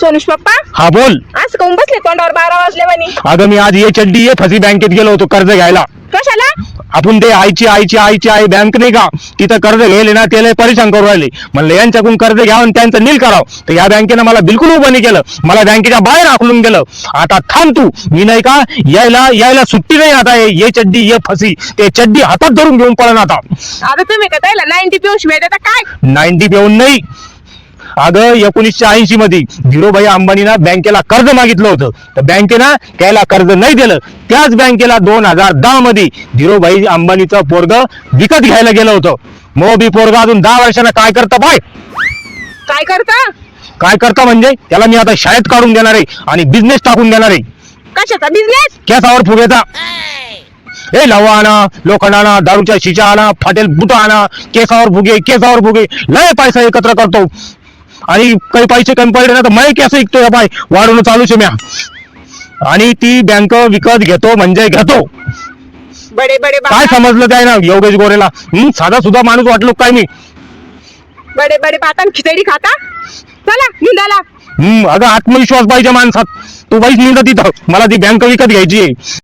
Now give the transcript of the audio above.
सोनुष पप्पा? हा बोल. असं काऊन बसले? तोंडावर बारा वाजले म्हणे. अगं मी आज ये चड्डी ये फसी बँकेत गेलो होतो कर्ज घ्यायला. कशाला? आपण ते आईची आईची आईची आई बँक नाही का? तिथं कर्ज घ्यायले ना त्याला परेशान करू राहिले. म्हणलं यांच्याकडून कर्ज घ्यावं आणि त्यांचं नील करावं. तर या बँकेनं मला बिलकुल उभं नाही केलं. मला बँकेच्या बाहेर आखलून गेलं आता थांब तू. मी नाही का यायला यायला सुट्टी नाही आता हे ये चड्डी ये फसी. ते चड्डी हातात धरून घेऊन पळण आता. आता तुम्ही का त्याला नाईन्टी पिऊन शिवाय देता? काय? नाईन्टी पेऊन नाही. अगं एकोणीसशे ऐंशी मध्ये धीरोभाई अंबानीना बँकेला कर्ज मागितलं होतं. तर बँकेनं त्याला कर्ज नाही दिलं. त्याच बँकेला दोन हजार दहा मध्ये धीरोभाई अंबानीचं पोरग विकत घ्यायला गेलं होतं. मग बी पोरग अजून दहा वर्षानं काय करतं बाय काय करता? काय करतं म्हणजे? त्याला मी आता शाळेत काढून देणार आहे आणि बिझनेस टाकून देणार आहे. कशाचा बिझनेस केसावर फुगेचा. ए लवा आणा लोखंड आणा दारूच्या शिशा आणा फाटेल बुट आणा केसावर फुगे केसावर फुगे. लय पैसा एकत्र करतो. आणि काही पैसे कमी पडले ना तर मै केस ऐकतो बाय वाढवणं चालू आहे म्या. आणि ती बँक विकत घेतो म्हणजे घेतो. बडे बडे काय समजलं काय ना योगेश गोरेला? हं, साधा सुद्धा माणूस वाटलो काय मी? बडे बडे बाता आणि खिचडी खाता? चला निंदाला हं, अगं आत्मविश्वास पाहिजे माणसात. तू बाईच निघत तिथं. मला ती बँक विकत घ्यायची आहे.